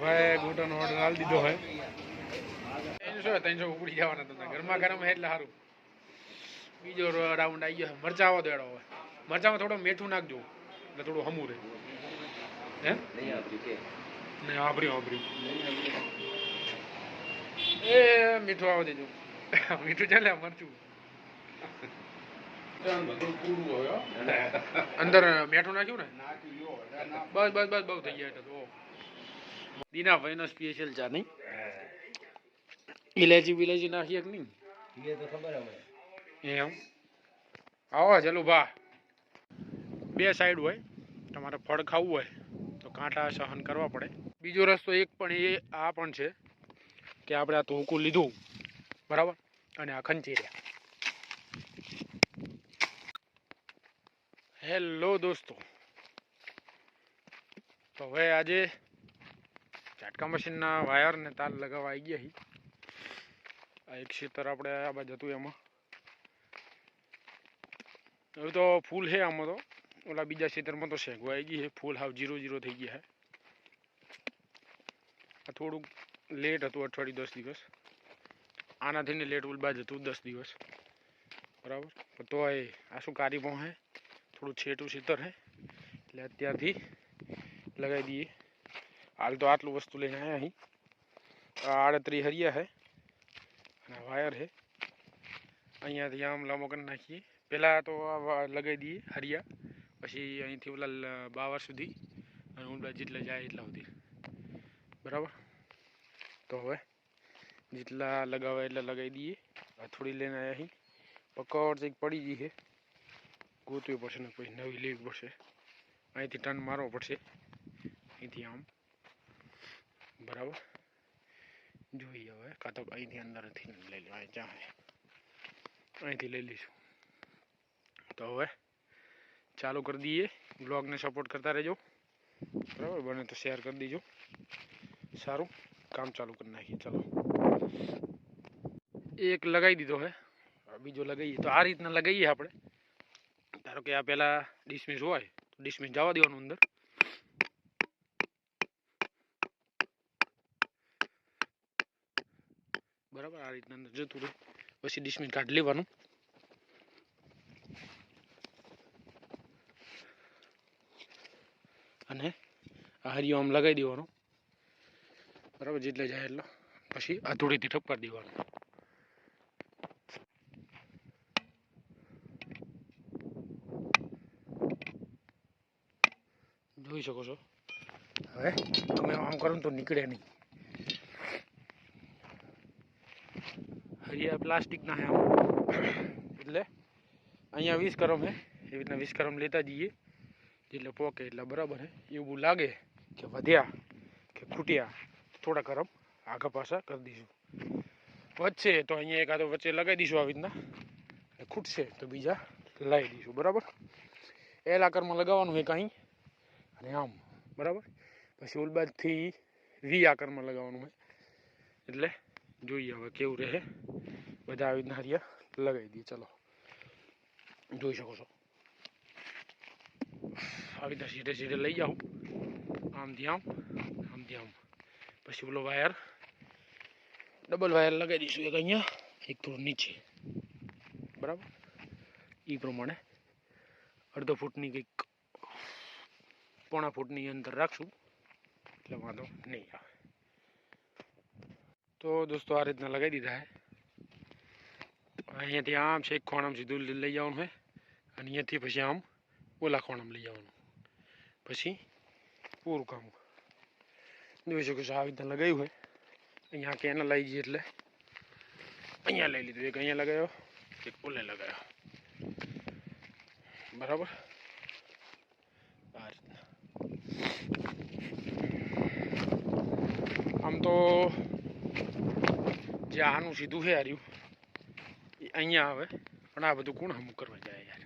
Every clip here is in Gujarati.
ભાઈ ગોટાનો ઓર્ડર દીધો હોય. ઉપડી જવાના તમને. ઘરમાં ગરમ એટલે સારું. બીજો રાઉન્ડ આવી ગયો. મરચા આવો દેડો હવે. મરચામાં થોડું મીઠું નાખજો. એટલે થોડું હમું રહે. હે? ને વાપર્યું વાપર્યું એ, મીઠું આવવા દેજો. મીઠું ચાલે મરચું. અંદર મીઠું નાખ્યું ને? બસ બસ બસ, બહુ થઈ ગયા એટલે તો દીના ભાઈનો સ્પેશિયલ ચા નહીં ઇલાયચી વિલાયચી નાખીએ કે નહીં એમ આવો ચલો ભા બે સાઈડ હોય તમારે ફળ ખાવું હોય તો કાંટા સહન કરવા પડે બીજો રસ્તો એક પણ એ આ પણ છે કે આપણે આ તોકું લીધું બરાબર અને આ ખંચી રહ્યા હેલો દોસ્તો તો હવે આજે ઝાટકા મશીનના વાયર ને તાર લગાવવા આવી ગયા હી. આ એક ખેતર આપણે આ બાજુ હતું એમાં. હવે તો ફૂલ છે આમાં તો. ઓલા બીજા ખેતરમાં તો શેગવા આવી ગઈ છે ફૂલ હાવ જીરો જીરો થઈ ગયા છે આ થોડુંક લેટ હતું અઠવાડિયું દસ દિવસ. આનાથી ને લેટ ઉલબાજ હતું દસ દિવસ. બરાબર? તો આ શું કારી હે? થોડું છેટું શીતર હે. એટલે અત્યારથી લગાવી દઈએ. હાલ તો આટલું વસ્તુ લઈને આવ્યા અહીં આડત્રી હરિયા છે અને વાયર છે અહીંયાથી આમ લાંબો કરી નાખીએ. પહેલાં તો લગાવી દઈએ હરિયા. પછી અહીંથી ઓલા બાવર સુધી અને ઊંડા જેટલા જાય એટલા સુધી. બરાબર? તો હવે જેટલા લગાવે એટલા લગાવી દઈએ. થોડી લઈને આવ્યા અહીં પકડ કંઈક પડી ગઈ છે ગોતવી પડશે ને પછી નવી લેવી પડશે. અહીંથી ટર્ન મારવો પડશે. અહીંથી આમ. બરાબર? જોઈએ હવે. કાં તો અહીંથી અંદરથી લઈ લો, અહીં ચાહે અહીંથી લઈ લઈશું. તો હવે ચાલુ કરી દઈએ. બ્લોગને સપોર્ટ કરતા રહેજો. બરાબર? બને તો શેર કરી દેજો. સારું. કામ ચાલુ કરી નાખીએ. ચાલો. એક લગાવી દીધો હે. હવે બીજો લગાવીએ. તો આ રીતના લગાવીએ આપણે. ધારો કે આ પહેલાં ડિસમિસ હોય, તો ડિસમિસ જવા દેવાનું અંદર. બરાબર? આ રીતના અંદર જતું રહ્યું પછી ડિસમિસ કાઢી લેવાનું. અને આ હરિયો આમ લગાવી દેવાનો. બરાબર? જેટલે જાય એટલો. પછી હથોડીથી ઠપકા દેવાનું. જોઈ શકો છો? હવે તમે આમ કરો તો નીકળે નહીં. હરિયા પ્લાસ્ટિકના હે એટલે અહીંયા વીસ કરમ હે. એવી રીતના વીસ કરમ લેતા જઈએ. એટલે પોકે એટલે બરાબર હે. એવું લાગે કે વધ્યા કે ખૂટ્યા. થોડા કરમ આગા પાછા કરી દઈશું. વધશે તો અહીંયા એકાદો વચ્ચે લગાવી દઈશું આવી રીતના. ખૂટશે તો બીજા લાવી દઈશું. બરાબર? એલ આકારમાં લગાવવાનું હોય કાંઈ. અને આમ. બરાબર? પછી ઉલબાદથી વી આકારમાં લગાવવાનું હોય એટલે જોઈએ હવે કેવું રહે. બધા આવી રીતના હરિયા લગાવી દઈએ, ચલો. જોઈ શકો છો. આવી રીતના સીધે સીધે લઈ જાઉં. આમથી આમ આમથી આમ. પછી ઓલો વાયર, ડબલ વાયર લગાવી દઈશું એક અહીંયા, એક થોડું નીચે. બરાબર? એ પ્રમાણે અડધો ફૂટની કંઈક, પોણા ફૂટની અંતર રાખશું. એટલે વાંધો નહીં આવે. તો દોસ્તો આ રીતના લગાવી દીધા છે અહીંયાથી આમ છે, એક ખોણામ સીધું લઈ જવાનું હોય અને અહીંયાથી પછી આમ ઓલા ખોણામ લઈ જવાનું પછી પૂરું કામ. જોઈ શકો છો આવી રીતે લગાવ્યું હોય. અહીંયા કેને લઈ જઈએ એટલે અહીંયા લઈ લીધું. એક અહીંયા લગાવ્યો એક ઓલે લગાવ્યો બરાબર? આ રીતના. આમ તો જે આનું સીધું છે હાર્યું અહીંયા આવે. પણ આ બધું કોણ હમું કરવા જાય યાર?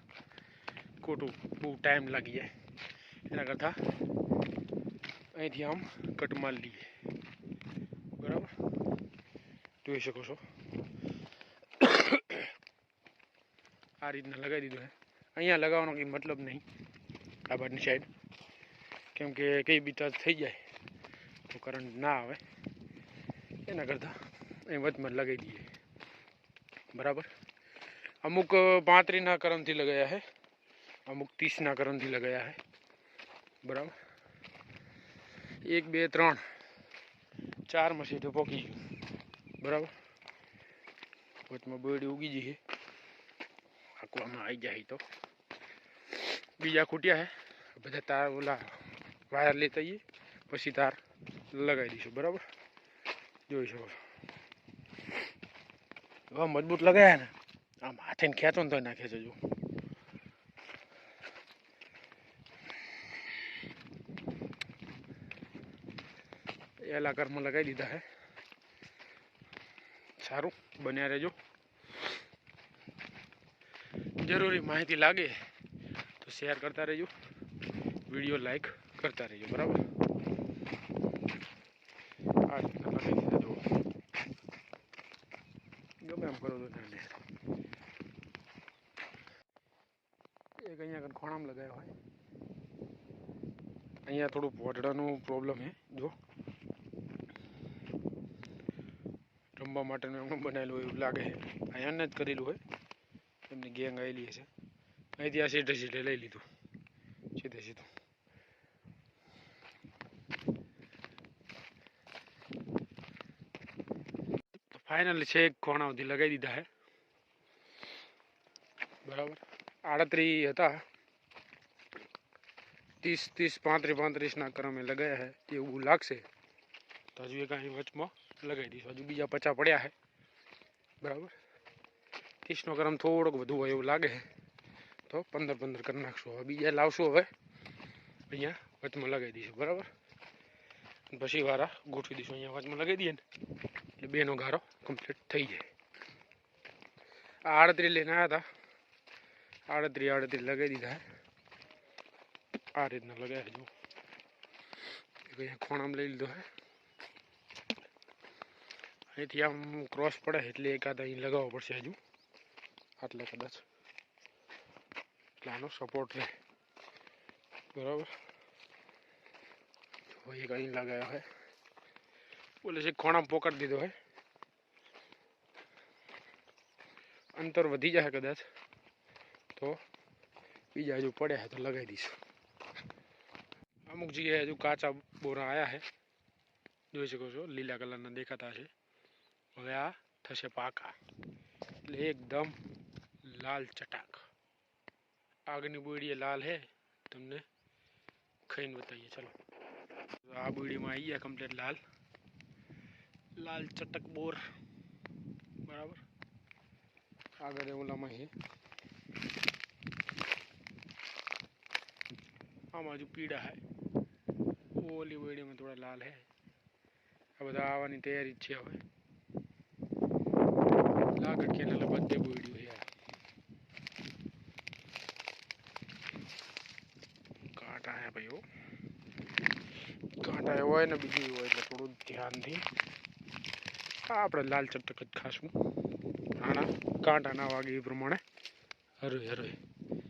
ખોટું બહુ ટાઈમ લાગી જાય. એના કરતાં અહીંથી આમ કટ મારી લઈએ. બરાબર? જોઈ શકો છો. આ રીતના લગાવી દીધું અહીંયા લગાવવાનો કંઈ મતલબ નહીં. આ બાજુની સાઈડ કેમ કે કંઈ બી ટચ થઈ જાય તો કરંટ ના આવે. એના કરતાં અહીં વચમાં લગાવી દઈએ. બરાબર અમુક પાંત્રીસના કરમથી લગાયા છે અમુક ત્રીસના કરમથી લગાયા છે બરાબર એક બે ત્રણ ચારમાં સીધું પોકી ગયું બરાબર વચમાં બેડી ઉગી જઈ છે આંકવામાં આવી જાય તો બીજા ખૂટ્યા છે બધા તાર ઓલા વાયર લેતા આવીએ પછી તાર લગાવી દઈશું બરાબર જોઈ શકો છો હવે મજબૂત લગાયા ને આમ હાથે ખેંચો ને તો ના ખેંચો જો એલા કર્મ લગાવી દીધા હે સારું બન્યા રહેજો જરૂરી માહિતી લાગે તો શેર કરતા રહેજો વીડિયો લાઈક કરતા રહેજો બરાબર આ રીતના લગાવી દીધા જુઓ લે એક અહીંયા આગળ ખોણામ લગાવ્યો હોય. અહીંયા થોડું પોટડાનું પ્રોબ્લેમ છે. જો. રમવા માટેનું એમનું બનાવેલું હોય એવું લાગે છે. અહીંયા જ કરેલું હોય. એમની ગેંગ આવેલી હશે અહીંથી આ સીધે સીધે લઈ લીધું. સીધે સીધું. ફાઇનલ છે એક કોણા સુધી લગાવી દીધા હે? બરાબર. આડત્રીસ હતા. ત્રીસ ત્રીસ, પાંત્રીસ પાંત્રીસના ક્રમે લગાયા હે, એવું લાગશે. તો હજુ એક અહીં વચમાં લગાવી દઈશું. હજુ બીજા પચા પડ્યા છે બરાબર. ત્રીસનો ક્રમ થોડોક વધુ હોય એવું લાગે તો પંદર પંદર કરી નાખશું. હવે બીજા લાવશું હવે. અહીંયા વચમાં લગાવી દઈશું. બરાબર? પછી વારા ગોઠવી દઈશું. અહીંયા વચમાં લગાવી દઈએ ને. એટલે બેનો ગારો કમ્પ્લીટ થઈ જાય આ આડત્રીસ લઈને આવ્યા હતા આડત્રીસ આડત્રીસ લગાવી દીધા આ રીતના લગાવ્યા જો એક અહીંયા ખોણામાં લઈ લીધો હે અહીંથી આમ ક્રોસ પડે એટલે એકાદ અહીં લગાવવો પડશે હજુ આટલે કદાચ એટલે આનો સપોર્ટ રહે બરાબર જો એક અહીં લગાવ્યો હોય બોલે છે ખોણામાં પોકાડી દીધો હોય અંતર વધી જાય કદાચ તો બીજા હજુ પડ્યા છે તો લગાવી દઈશું અમુક જગ્યાએ હજુ કાચા બોરા આવ્યા છે જોઈ શકો છો લીલા કલરના દેખાતા છે હવે આ થશે પાકા એટલે એકદમ લાલ ચટાક આગની બોડીએ લાલ હે તમને ખાઈને બતાવીએ ચલો આ બોડીમાં આવી ગયા કમ્પ્લીટ લાલ લાલ ચટક બોર બરાબર આગળ ઓલામાં છે આમાં હજુ પીડા હે ઓલી બોડીમાં થોડા લાલ હે આ બધા આવવાની તૈયારી જ છે હવે લાગે કે એને બધે બોડ્યું છે કાંટા હે ભાઈ હો કાંટા એવો હોય ને બીજું એવું હોય એટલે થોડું ધ્યાનથી આ આપણે લાલ ચટક જ ખાશું. આના કાંટા ના વાગે એ પ્રમાણે. હરોય હરોય.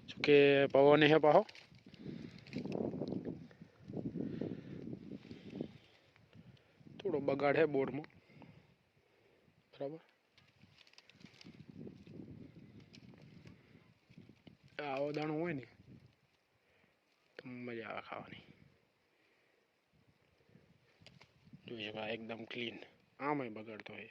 શું કે પવન હે પાહો? થોડો બગાડ હે બોર્ડમાં બરાબર? આવો દાણો હોય ને, તો મજા આવે ખાવાની. જોઈએ એકદમ ક્લીન આમાંય બગાડતો હોય.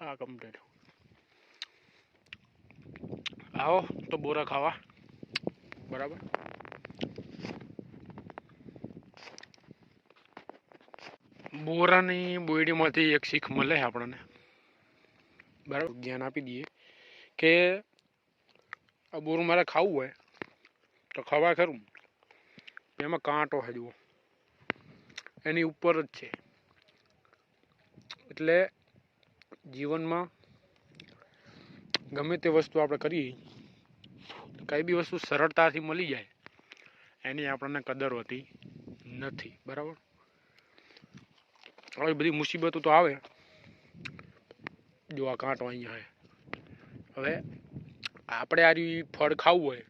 આ કમ્પ્લીટ આવો, તો બોરા ખાવા. બરાબર? બોરાની બોયડીમાંથી એક શીખ મળે આપણને. બરાબર? જ્ઞાન આપી દઈએ કે આ બોરું મારે ખાવું હોય તો ખવાય ખરું. એમાં કાંટો છે જુઓ. એની ઉપર જ છે. એટલે જીવનમાં ગમે તે વસ્તુ આપણે કરીએ કઈ બી વસ્તુ સરળતાથી મળી જાય, એની આપણને કદર હોતી નથી. બરાબર? આવી બધી મુસીબતો તો આવે. જો આ કાંટો અહીંયા હવે આપણે આ રહ્યું ફળ ખાવું હોય,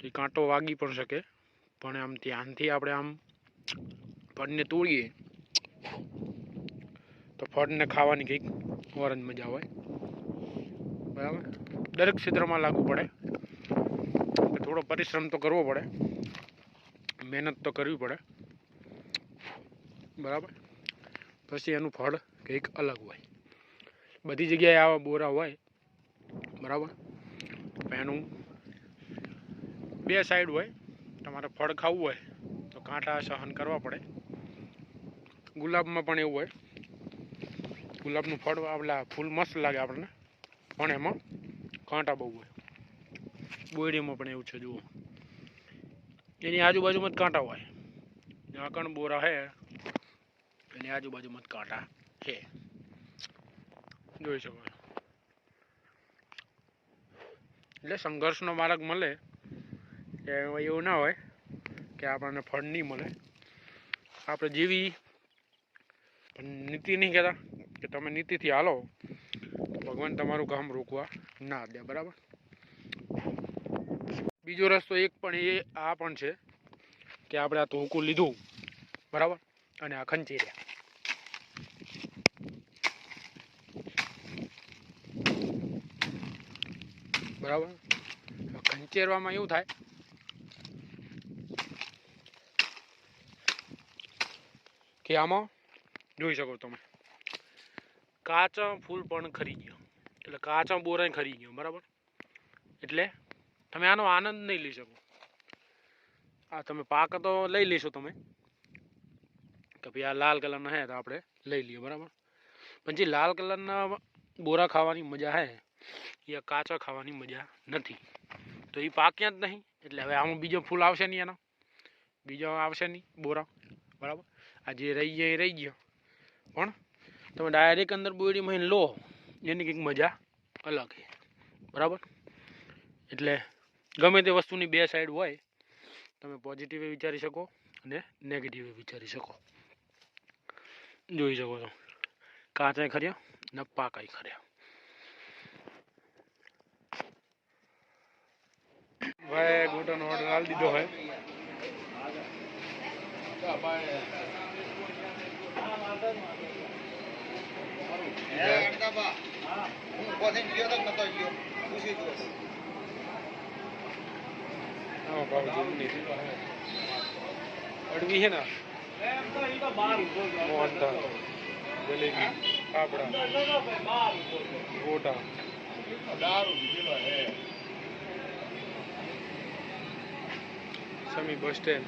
તો કાંટો વાગી પણ શકે. પણ આમ ધ્યાનથી આપણે આમ ફળને તોડીએ, તો ફળને ખાવાની કંઈક ઓર જ મજા હોય. બરાબર? દરેક ક્ષેત્રમાં લાગુ પડે. થોડો પરિશ્રમ તો કરવો પડે. મહેનત તો કરવી પડે. બરાબર? પછી એનું ફળ કંઈક અલગ હોય. બધી જગ્યાએ આવા બોરા હોય બરાબર? એનું બે સાઈડ હોય, તમારે ફળ ખાવું હોય, તો કાંટા સહન કરવા પડે. ગુલાબમાં પણ એવું હોય, ગુલાબનું ફળ આપણા ફૂલ મસ્ત લાગે આપણને, પણ એમાં કાંટા બહુ હોય. બોયડીમાં પણ એવું છે, જુઓ. એની આજુબાજુમાં જ કાંટા હોય. ઝાકણ બોરા હે, એની આજુબાજુમાં જ કાંટા છે જોઈ શકો છો. એટલે સંઘર્ષનો માર્ગ મળે કે એવું ના હોય કે આપણને ફળ નહીં મળે. આપણે જેવી. નીતિ નહીં કહેતા કે તમે નીતિથી હાલો. ભગવાન તમારું કામ રોકવા ના દે, બરાબર? બીજો રસ્તો એક પણ એ આ પણ છે કે આપણે આ ધોકું લીધું, બરાબર? અને આ ખંચેર્યા. બરાબર? ખંચેરવામાં એવું થાય. કે આમાં જોઈ શકો તમે. કાચા ફૂલ પણ ખરી ગયો. એટલે કાચા બોરાય ખરી ગયો, બરાબર? એટલે તમે આનો આનંદ નહીં લઈ શકો. આ તમે પાક તો લઈ લેશો તમે. કે ભાઈ આ લાલ કલરના હે તો આપણે લઈ લઈએ, બરાબર? પણ જે લાલ કલરના બોરા ખાવાની મજા હે એ કાચા ખાવાની મજા નથી. તો એ પાક્યા જ નહીં. એટલે હવે આમાં બીજો ફૂલ આવશે નહીં એનો. બીજો આવશે નહીં, બોરા. બરાબર? આ જે રહી ગયા એ રહી ગયો. પણ તમે ડાયરેક્ટ અંદર બોયડીમાં એને લો. એની કંઈક મજા અલગ છે. બરાબર? એટલે ગમે તે વસ્તુની બે સાઈડ હોય, તમે પોઝિટિવ વિચારી શકો અને નેગેટિવ વિચારી શકો. જોઈ શકો છો. કાચાય ખર્યા ને પાકાય ખર્યા. ભાઈ ઓર્ડર આલી દીધો હોય અડવી છે ને? મોહન જલેબી ફાફડા ગોટા. સમી બસ સ્ટેન્ડ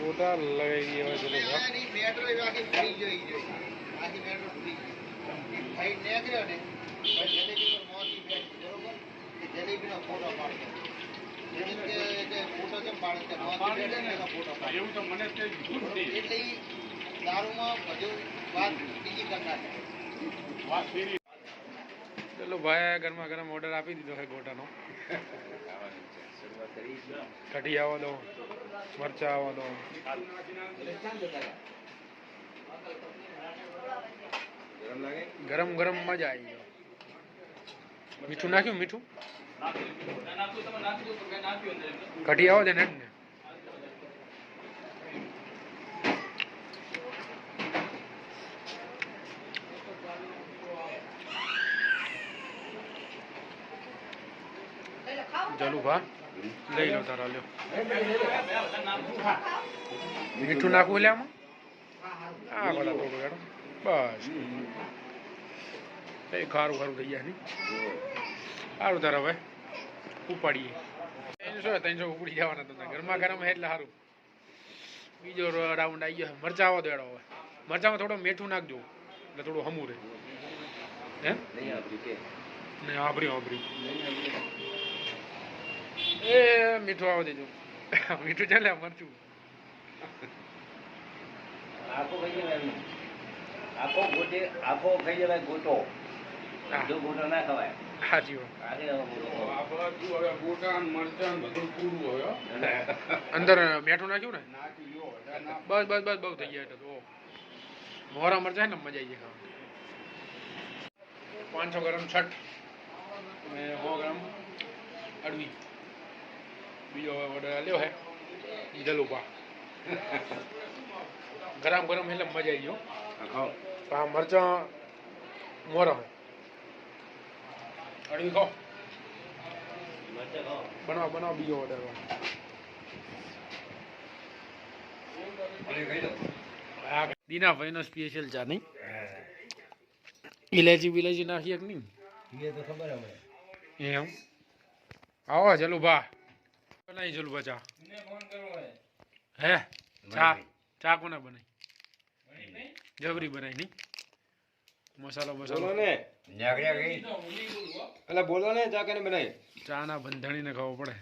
ગોટા લગાવી દઈએ હવે જલેબી એવું તો મને તે કીધું જ બધું વાત ફેરી ચલો ભાઈ ગરમા ગરમ ઓર્ડર આપી દીધો છે ગોટાનો. કઢી આવવા દો, મરચા આવવા દો. ગરમ ગરમ મજા આવી ગયો. મીઠું નાખ્યું, મીઠું? કઢી આવો દે ને ચાલુ ભા લઈ લો તારા લ્યો મીઠું નાખવું એટલે આમાં આ ભલા થોડું ગાડો બસ એ ખારું ખારું થઈ ગયા નહીં સારું તારા હવે ઉપાડીએ ત્રણસો ત્રણસો ઉપડી જવાના તમને ગરમા ગરમ હે એટલે સારું બીજો રાઉન્ડ આવી ગયો મરચા આવો દેડો હવે મરચામાં થોડું મીઠું નાખજો એટલે થોડું હમું રહે હે નહીં આભરી આભરી એ મીઠું આવો દેજો. મીઠું ચાલે મરચું. આખો ખાઈ જવાય આખો ગોટે આખો ખાઈ જવાય ગોટો. જો ગોટો ના ખવાય. ને મરચાં ને બધું પૂરું હોય હો. અંદર મીઠું નાખ્યું ને? નાખી લ્યો, વધારે ના બસ બસ બસ બહુ થઈ ગયા તો. મોરા મરચા ને મજા આવી જાય પાંચસો ગ્રામ છઠ. અને સો ગ્રામ અડવી. બીજો ઓર્ડર આવ્યો હે જલુપા ગરમ ગરમ એટલે મજા આવી ગયો આ મરચાં મોરા હે અડવી ખાઓ મરચાં ખાઓ. બનાવો બનાવો બીજો ઓર્ડર દીના ભાઈનો સ્પેશિયલ ચા નહીં ઇલાયચી બિલાયચી નાખીએ એક નહીં એ તો ખબર હવે. એમ આવો જલુભા બનાવી જલું ચા હે? ચા? ચા કોને બનાવી? જબરી બનાવી નહીં. મસાલો મસાલો. ને. એટલે બોલો ને ચા કને બનાવી? ચા ના બંધાણીને ખાવો પડે.